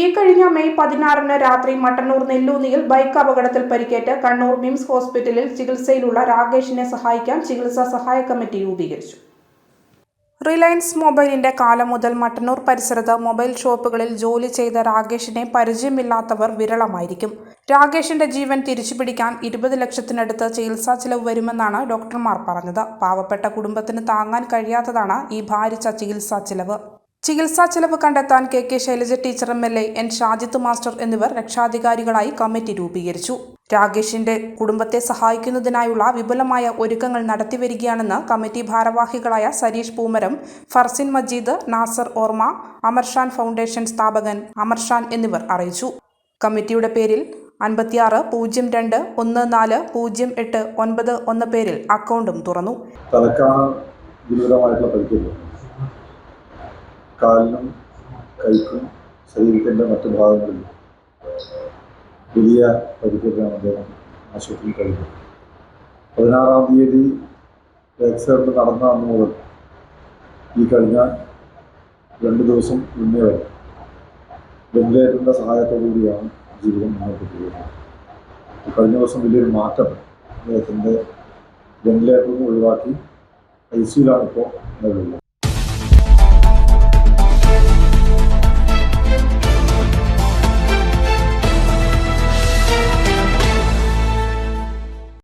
ഈ കഴിഞ്ഞ മെയ് പതിനാറിന് രാത്രി മട്ടന്നൂർ നെല്ലൂന്നിയിൽ ബൈക്ക് അപകടത്തിൽ പരിക്കേറ്റ് കണ്ണൂർ മിംസ് ഹോസ്പിറ്റലിൽ ചികിത്സയിലുള്ള രാകേഷിനെ സഹായിക്കാൻ ചികിത്സാ സഹായ കമ്മിറ്റി രൂപീകരിച്ചു. റിലയൻസ് മൊബൈലിന്റെ കാലം മുതൽ മട്ടന്നൂർ പരിസരത്ത് മൊബൈൽ ഷോപ്പുകളിൽ ജോലി ചെയ്ത രാകേഷിനെ പരിചയമില്ലാത്തവർ വിരളമായിരിക്കും. രാകേഷിന്റെ ജീവൻ തിരിച്ചുപിടിക്കാൻ ഇരുപത് ലക്ഷത്തിനടുത്ത് ചികിത്സാ ചിലവ് വരുമെന്നാണ് ഡോക്ടർമാർ പറഞ്ഞത്. പാവപ്പെട്ട കുടുംബത്തിന് താങ്ങാൻ കഴിയാത്തതാണ് ഈ ഭാരിച്ച ചികിത്സാ ചിലവ്. ചികിത്സാ ചെലവ് കണ്ടെത്താൻ K K Shailaja teacher M L A N Shajith master എന്നിവർ രക്ഷാധികാരികളായി കമ്മിറ്റി രൂപീകരിച്ചു. രാകേഷിന്റെ കുടുംബത്തെ സഹായിക്കുന്നതിനായുള്ള വിപുലമായ ഒരുക്കങ്ങൾ നടത്തിവരികയാണെന്ന് കമ്മിറ്റി ഭാരവാഹികളായ സരീഷ് പൂമരം ഫർസിൻ മജീദ് നാസർ ഓർമ അമർഷാൻ ഫൗണ്ടേഷൻ സ്ഥാപകൻ അമർഷാൻ എന്നിവർ അറിയിച്ചു. കമ്മിറ്റിയുടെ പേരിൽ അൻപത്തിയാറ് പൂജ്യം രണ്ട് ഒന്ന് നാല് പൂജ്യം എട്ട് ഒൻപത് ഒന്ന് പേരിൽ അക്കൗണ്ടും തുറന്നു. കാലിനും കൈക്കും ശരീരത്തിന്റെ മറ്റു ഭാഗങ്ങളിലും വലിയ പരിക്കേറ്റാണ് അദ്ദേഹം ആശുപത്രിയിൽ കഴിഞ്ഞത് പതിനാറാം തീയതി ആക്സിഡന്റ് നടന്ന അന്ന് മുതൽ ഈ കഴിഞ്ഞ രണ്ട് ദിവസം മുന്നേ വരെ വെന്റിലേറ്ററിന്റെ സഹായത്തോടു കൂടിയാണ് ജീവിതം മുന്നോട്ട് കഴിഞ്ഞ ദിവസം വലിയൊരു മാറ്റം അദ്ദേഹത്തിന്റെ വെന്റിലേറ്ററിൽ നിന്ന് ഒഴിവാക്കി ഐ സിയിലാണ് ഇപ്പോൾ നിലവിലുള്ളത്.